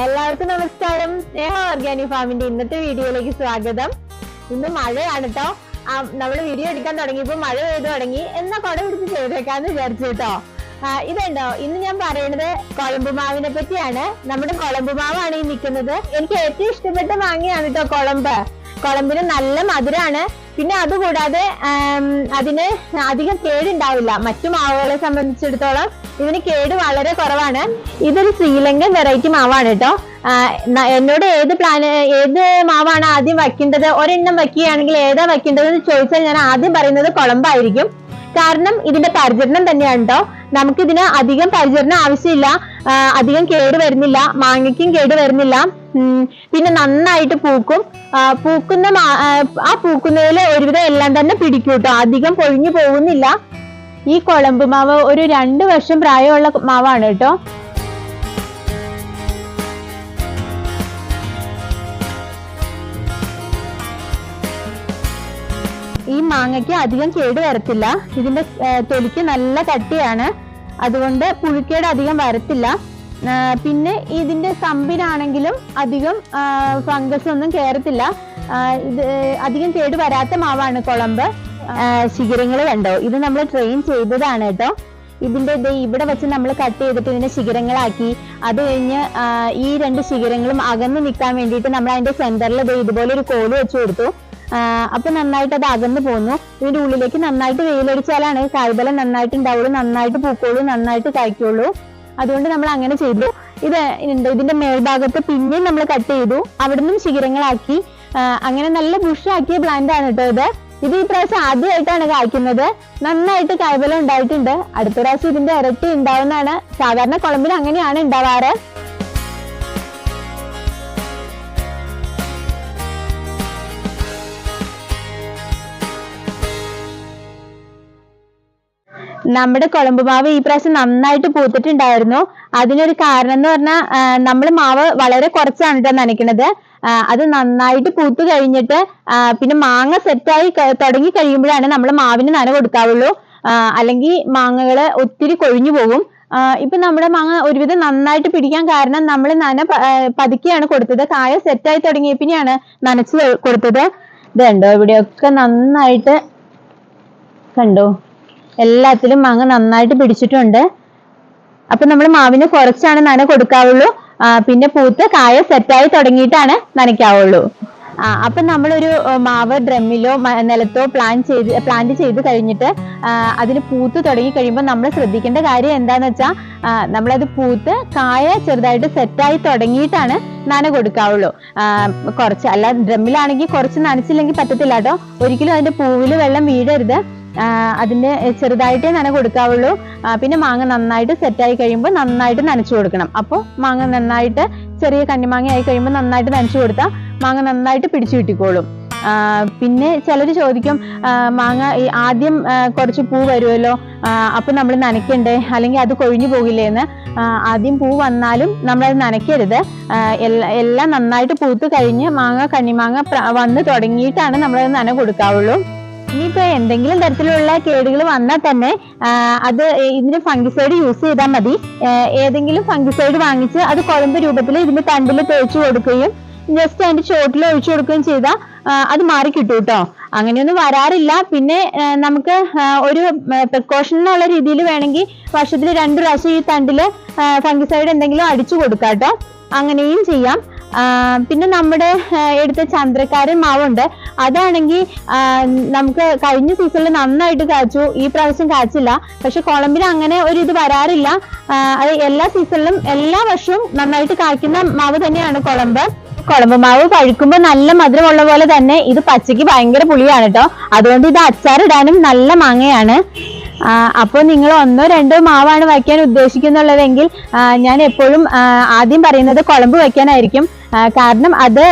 എല്ലാവർക്കും നമസ്കാരം. സ്നേഹ ഓർഗാനിക് ഫാമിന്റെ ഇന്നത്തെ വീഡിയോയിലേക്ക് സ്വാഗതം. ഇന്ന് മഴയാണ് കേട്ടോ നമ്മൾ വീഡിയോ എടുക്കാൻ തുടങ്ങിയപ്പോൾ മഴ പെയ്തു തുടങ്ങി. എന്നാ കുട പിടിച്ച് ചെയ്തേക്കാന്ന് വിചാരിച്ചു കേട്ടോ ഇതുണ്ടോ? ഇന്ന് ഞാൻ പറയുന്നത് കുളമ്പ് മാവിനെ പറ്റിയാണ്. നമ്മുടെ കുളമ്പ് മാവാണ് ഈ നിൽക്കുന്നത്. എനിക്ക് ഏറ്റവും ഇഷ്ടപ്പെട്ട മാങ്ങയാണ് കേട്ടോ കുളമ്പ്. കുളമ്പിന് നല്ല മധുരാണ്. പിന്നെ അതുകൂടാതെ അതിന് അധികം കേടുണ്ടാവില്ല. മറ്റു മാവുകളെ സംബന്ധിച്ചിടത്തോളം ഇതിന് കേട് വളരെ കുറവാണ്. ഇതൊരു ശ്രീലങ്കൻ വെറൈറ്റി മാവാണ് കേട്ടോ. എന്നോട് ഏത് പ്ലാൻ ഏത് മാവാണ് ആദ്യം വയ്ക്കേണ്ടത്? ഒരെണ്ണം വയ്ക്കുകയാണെങ്കിൽ ഏതാ വയ്ക്കേണ്ടത് എന്ന് ചോദിച്ചാൽ ഞാൻ ആദ്യം പറയുന്നത് കുളമ്പായിരിക്കും. കാരണം ഇതിന്റെ പരിചരണം തന്നെയാണ് കേട്ടോ. നമുക്കിതിന് അധികം പരിചരണം ആവശ്യമില്ല. അധികം കേട് വരുന്നില്ല. മാങ്ങയ്ക്കും കേട് വരുന്നില്ല. പിന്നെ നന്നായിട്ട് പൂക്കും. പൂക്കുന്ന ആ, പൂക്കുന്നതിൽ ഒരുവിധം എല്ലാം തന്നെ പിടിക്കും കേട്ടോ അധികം പൊഴിഞ്ഞു പോകുന്നില്ല. ഈ കുളമ്പ് മാവ് ഒരു രണ്ട് വർഷം പ്രായമുള്ള മാവാണ് കേട്ടോ ഈ മാങ്ങയ്ക്ക് അധികം കേട് വരത്തില്ല. ഇതിന്റെ തൊലിക്ക് നല്ല കട്ടിയാണ്. അതുകൊണ്ട് പുഴുക്കേട് അധികം വരത്തില്ല. പിന്നെ ഇതിന്റെ കമ്പിനാണെങ്കിലും അധികം ഫംഗസ് ഒന്നും കയറത്തില്ല ഇത് അധികം കേട് വരാത്ത മാവാണ് കുളമ്പ്. ശിഖരങ്ങൾ കണ്ടോ? ഇത് നമ്മൾ ട്രെയിൻ ചെയ്തതാണ് കേട്ടോ. ഇതിന്റെ ഇവിടെ വെച്ച് നമ്മൾ കട്ട് ചെയ്തിട്ട് ഇതിനെ ശിഖരങ്ങളാക്കി. അത് കഴിഞ്ഞ് ഈ രണ്ട് ശിഖരങ്ങളും അകന്ന് നിൽക്കാൻ വേണ്ടിയിട്ട് നമ്മൾ അതിന്റെ സെന്ററിൽ ഇതുപോലെ ഒരു കോൽ വെച്ച് കൊടുത്തു. അപ്പൊ നന്നായിട്ട് അത് അകന്നു പോന്നു. ഇതിന്റെ ഉള്ളിലേക്ക് നന്നായിട്ട് വെയിലടിച്ചാലാണ് കായ്ബലം നന്നായിട്ട് ഉണ്ടാവുള്ളൂ നന്നായിട്ട് പൂക്കോളൂ നന്നായിട്ട് കായ്ക്കുള്ളൂ. അതുകൊണ്ട് നമ്മൾ അങ്ങനെ ചെയ്തു. ഇത് ഇതിന്റെ മേൽഭാഗത്ത് പിന്നെയും നമ്മൾ കട്ട് ചെയ്തു. അവിടുന്ന് ശിഖരങ്ങളാക്കി. അങ്ങനെ നല്ല ബുഷാക്കിയ പ്ലാന്റ് ആണ് കേട്ടോ ഇത്. ഇത് ഈ പ്രാവശ്യം ആദ്യമായിട്ടാണ് കായ്ക്കുന്നത്. നന്നായിട്ട് കായ്വലം ഉണ്ടായിട്ടുണ്ട്. അടുത്ത പ്രാവശ്യം ഇതിന്റെ ഇരട്ടി ഉണ്ടാവുന്നതാണ്. സാധാരണ കുളമ്പിൽ അങ്ങനെയാണ് ഉണ്ടാവാറ്. നമ്മുടെ കുളമ്പ് മാവ് ഈ പ്രാവശ്യം നന്നായിട്ട് പൂത്തിട്ടുണ്ടായിരുന്നു. അതിനൊരു കാരണം എന്ന് പറഞ്ഞാൽ നമ്മൾ മാവ് വളരെ കുറച്ചാണ് കേട്ടോ നനയ്ക്കണത്. അത് നന്നായിട്ട് പൂത്ത് കഴിഞ്ഞിട്ട് പിന്നെ മാങ്ങ സെറ്റായി തുടങ്ങി കഴിയുമ്പോഴാണ് നമ്മൾ മാവിന് നന കൊടുക്കാവുള്ളൂ. അല്ലെങ്കിൽ മാങ്ങകൾ ഒത്തിരി കൊഴിഞ്ഞു പോകും. ഇപ്പൊ നമ്മുടെ മാങ്ങ ഒരുവിധം നന്നായിട്ട് പിടിക്കാൻ കാരണം നമ്മൾ നന പതുക്കെയാണ് കൊടുത്തത്. കായ സെറ്റായി തുടങ്ങിയ പിന്നെയാണ് നനച്ച് കൊടുത്തത്. ഇതുണ്ടോ ഇവിടെയൊക്കെ നന്നായിട്ട് കണ്ടോ? എല്ലാത്തിലും മാങ്ങ നന്നായിട്ട് പിടിച്ചിട്ടുണ്ട്. അപ്പൊ നമ്മൾ മാവിന് കുറച്ചാണ് നന കൊടുക്കാവുള്ളൂ. പിന്നെ പൂത്ത് കായ സെറ്റായി തുടങ്ങിയിട്ടാണ് നനയ്ക്കാവുള്ളൂ. ആ അപ്പൊ നമ്മളൊരു മാവ് ഡ്രമ്മിലോ നിലത്തോ പ്ലാൻ ചെയ്ത് പ്ലാന്റ് ചെയ്ത് കഴിഞ്ഞിട്ട് അതിന് പൂത്ത് തുടങ്ങി കഴിയുമ്പോൾ നമ്മൾ ശ്രദ്ധിക്കേണ്ട കാര്യം എന്താന്ന് വെച്ചാൽ നമ്മളത് പൂത്ത് കായ ചെറുതായിട്ട് സെറ്റായി തുടങ്ങിയിട്ടാണ് നന കൊടുക്കാവുള്ളൂ. കുറച്ച് അല്ല ഡ്രമ്മിലാണെങ്കിൽ കുറച്ച് നനച്ചില്ലെങ്കിൽ പറ്റത്തില്ല കേട്ടോ ഒരിക്കലും അതിന്റെ പൂവിൽ വെള്ളം വീഴരുത്. അതിന്റെ ചെറുതായിട്ടേ നന കൊടുക്കാവുള്ളൂ. പിന്നെ മാങ്ങ നന്നായിട്ട് സെറ്റായി കഴിയുമ്പോൾ നന്നായിട്ട് നനച്ചു കൊടുക്കണം. അപ്പോൾ മാങ്ങ നന്നായിട്ട് ചെറിയ കന്നിമാങ്ങ ആയി കഴിയുമ്പോൾ നന്നായിട്ട് നനച്ചു കൊടുത്താൽ മാങ്ങ നന്നായിട്ട് പിടിച്ചു കിട്ടിക്കോളും. പിന്നെ ചിലർ ചോദിക്കും മാങ്ങ ഈ ആദ്യം കുറച്ച് പൂ വരുമല്ലോ അപ്പം നമ്മൾ നനയ്ക്കണ്ടേ? അല്ലെങ്കിൽ അത് കൊഴിഞ്ഞു പോകില്ലേ എന്ന് ആദ്യം പൂ വന്നാലും നമ്മളത് നനയ്ക്കരുത്. എല്ലാ നന്നായിട്ട് പൂത്ത് കഴിഞ്ഞ് മാങ്ങ കന്നിമാങ്ങ വന്ന് തുടങ്ങിയിട്ടാണ് നമ്മളത് നന കൊടുക്കാവുള്ളൂ. ഇനിയിപ്പോ എന്തെങ്കിലും തരത്തിലുള്ള കേടുകൾ വന്നാൽ തന്നെ അത് ഇതിന് ഫംഗിസൈഡ് യൂസ് ചെയ്താൽ മതി. ഏതെങ്കിലും ഫംഗിസൈഡ് വാങ്ങിച്ച് അത് കുഴമ്പ് രൂപത്തിൽ ഇതിന്റെ തണ്ടിൽ തേച്ച് കൊടുക്കുകയും ജസ്റ്റ് അതിന്റെ ചോട്ടിൽ ഒഴിച്ചു കൊടുക്കുകയും ചെയ്താൽ അത് മാറി കിട്ടും കേട്ടോ അങ്ങനെയൊന്നും വരാറില്ല. പിന്നെ നമുക്ക് ഒരു പ്രിക്കോഷൻ എന്നുള്ള രീതിയിൽ വേണമെങ്കിൽ വർഷത്തിൽ രണ്ടു പ്രാവശ്യം ഈ തണ്ടിൽ ഫംഗിസൈഡ് എന്തെങ്കിലും അടിച്ചു കൊടുക്കാം കേട്ടോ അങ്ങനെയും ചെയ്യാം. പിന്നെ നമ്മുടെ എടുത്ത ചന്ദ്രക്കാരൻ മാവുണ്ട്. അതാണെങ്കിൽ നമുക്ക് കഴിഞ്ഞ സീസണിൽ നന്നായിട്ട് കാച്ചു. ഈ പ്രാവശ്യം കാച്ചില്ല. പക്ഷെ കൊളമ്പിന് അങ്ങനെ ഒരു ഇത് വരാറില്ല. അത് എല്ലാ സീസണിലും എല്ലാ വർഷവും നന്നായിട്ട് കായ്ക്കുന്ന മാവ് തന്നെയാണ് കുളമ്പ് കുളമ്പ് മാവ് കഴിക്കുമ്പോൾ നല്ല മധുരമുള്ള പോലെ തന്നെ ഇത് പച്ചയ്ക്ക് ഭയങ്കര പുളിയാണ് കേട്ടോ അതുകൊണ്ട് ഇത് അച്ചാറിടാനും നല്ല മാങ്ങയാണ്. അപ്പോൾ നിങ്ങൾ ഒന്നോ രണ്ടോ മാവാണ് വയ്ക്കാൻ ഉദ്ദേശിക്കുന്നുള്ളതെങ്കിൽ ഞാൻ എപ്പോഴും ആദ്യം പറയുന്നത് കുളമ്പ് വയ്ക്കാനായിരിക്കും. കാരണം അത്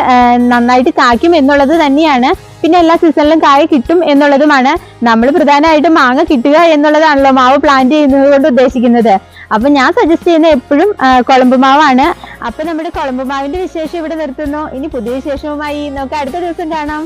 നന്നായിട്ട് കായ്ക്കും എന്നുള്ളത് തന്നെയാണ്. പിന്നെ എല്ലാ സീസണിലും കായ കിട്ടും എന്നുള്ളതുമാണ്. നമ്മൾ പ്രധാനമായിട്ടും മാങ്ങ കിട്ടുക എന്നുള്ളതാണല്ലോ മാവ് പ്ലാന്റ് ചെയ്യുന്നത് കൊണ്ട് ഉദ്ദേശിക്കുന്നത്. അപ്പൊ ഞാൻ സജസ്റ്റ് ചെയ്യുന്ന എപ്പോഴും കുളമ്പ് മാവാണ്. അപ്പൊ നമ്മുടെ കുളമ്പ് മാവിന്റെ വിശേഷം ഇവിടെ നിർത്തുന്നു. ഇനി പുതിയ വിശേഷവുമായി നമുക്ക് അടുത്ത ദിവസം കാണാം.